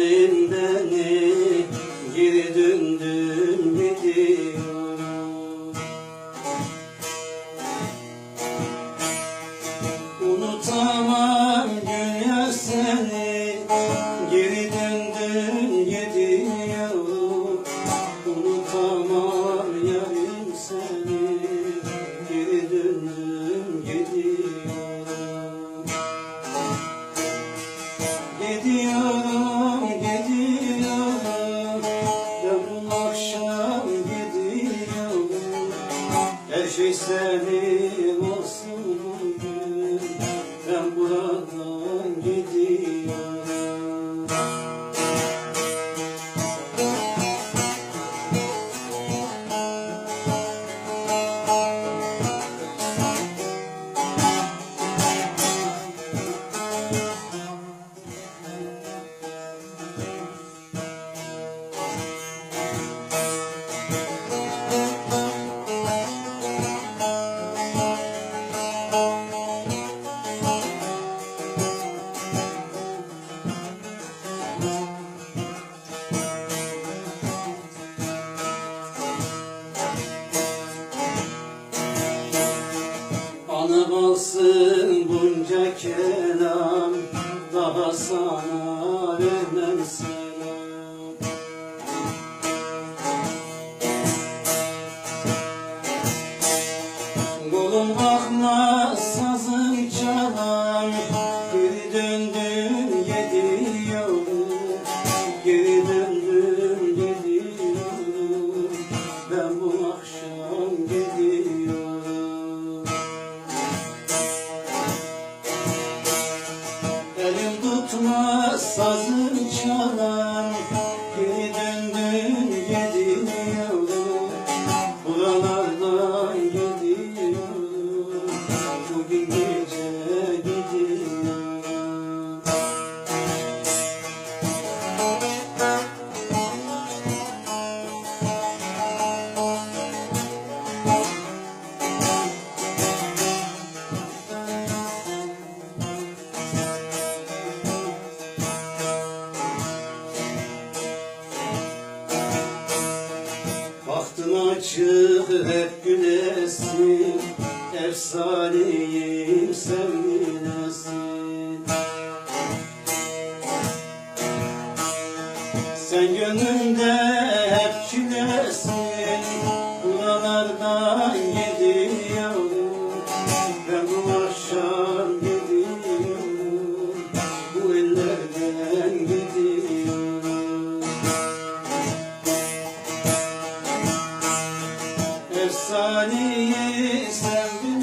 halinde şey sevdim olsun. Balsın bunca kelam Daha sana vermem selam. Kolum bakmaz sazım çalan Geri döndüm yedi yolu Geri döndüm yedi yolu Ben bu akşam sazım çalan açık hep günesin Efsaneyim sevgilesin Sen gönlüm sevdim.